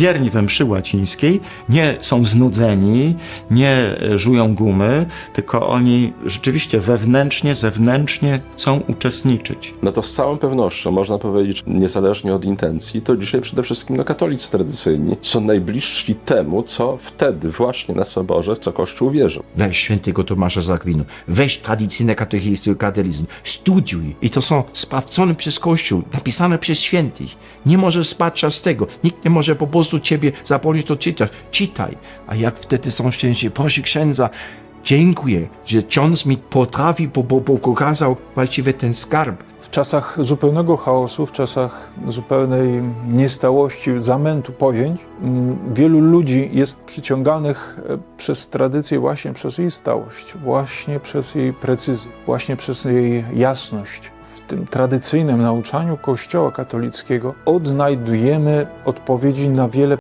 Wierni we mszy łacińskiej nie są znudzeni, nie e, żują gumy, tylko oni rzeczywiście wewnętrznie, zewnętrznie chcą uczestniczyć. No to z całą pewnością można powiedzieć, niezależnie od intencji, to dzisiaj przede wszystkim no, katolicy tradycyjni są najbliżsi temu, co wtedy właśnie na Soborze, w co Kościół wierzył. Weź świętego Tomasza z Akwinu, weź tradycyjny katechizm, katechizm, studiuj. I to są sprawdzone przez Kościół, napisane przez świętych. Nie możesz spać z tego. Nikt nie może po prostu ciebie zaprosić to czytać. Czytaj. A jak wtedy są szczęście? Proszę księdza, dziękuję, że ksiądz mi potrafi, po, po, po, pokazał właściwie ten skarb. W czasach zupełnego chaosu, w czasach zupełnej niestałości, zamętu pojęć, mm, wielu ludzi jest przyciąganych e, przez tradycję właśnie przez jej stałość, właśnie przez jej precyzję, właśnie przez jej jasność. W tym tradycyjnym nauczaniu Kościoła katolickiego odnajdujemy odpowiedzi na wiele